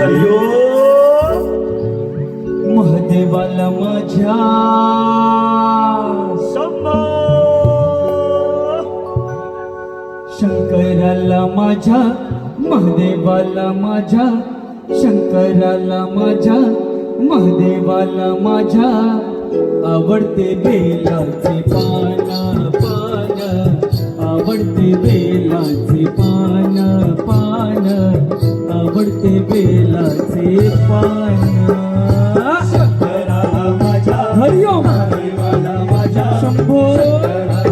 हरिओ महादेवाला माझ्या. शंकराला माझ्या महादेवाला माझ्या शंकराला माझ्या महादेवाला माझ्या. आवडते बेलाचे आवडते बेलाचे पान. शंकराला माझ्या हरिओम. शंभो.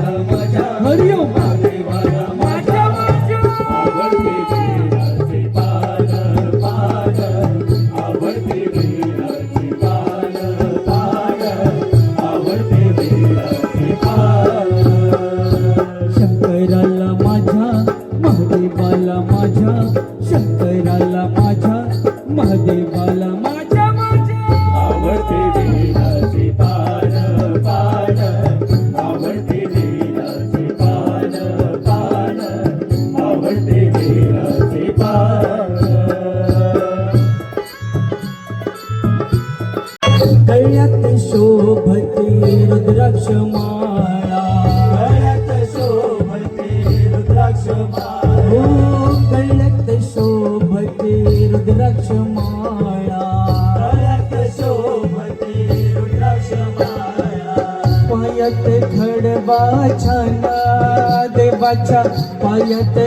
महादेवाला माझ्या माझ्या. आवडते बेलाचे पान पान आवडते बेलाचे पान पान आवडते बेलाचे पान गळ्यात शोभते रुद्राक्ष रुद्राक्ष माळा गळ्यात शोभते रुद्राक्ष माळा पायात खडबा छान देवाच्या पायात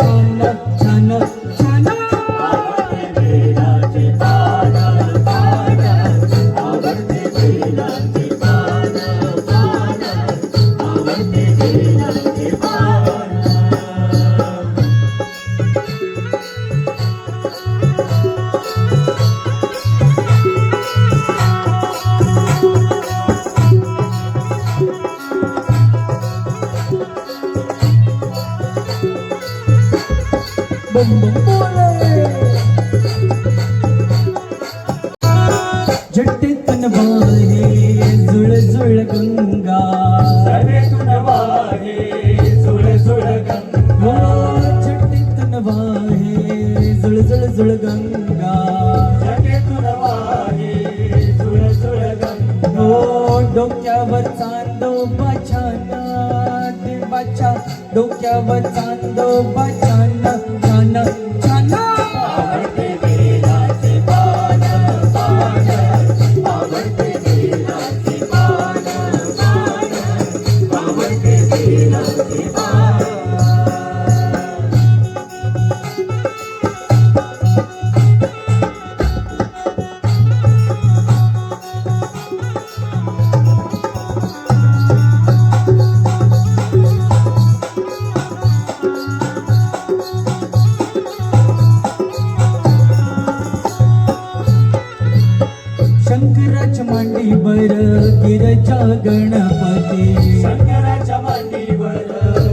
छान छान. जट्टीतून वाहे जुळ जुळ गंगा जट्टीतून वाहे जुळ जुळ गंगा जट्टीतून वाहे जुळ जुळ जुळ गंगा. जट्टीतून वाहे जुळ जुळ गंगा. हो डोक्यावर चांदोबा छान देवाच्या डोक्यावर चांदोबा छान छान गिरजा गणपती. शंकराच्या मांडीवर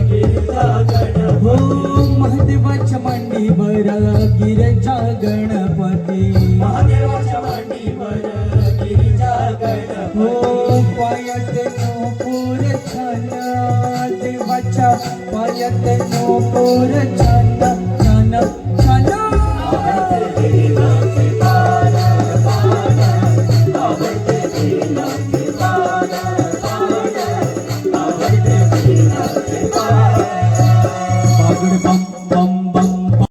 गिरजा गणपती. हो महादेवाच्या मांडीवर गिरजा गणपती. महादेवाच्या मांडीवर गिरजा गणपती. हो पायात नोपूर छान. देवाच्या पायात नोपूर छान.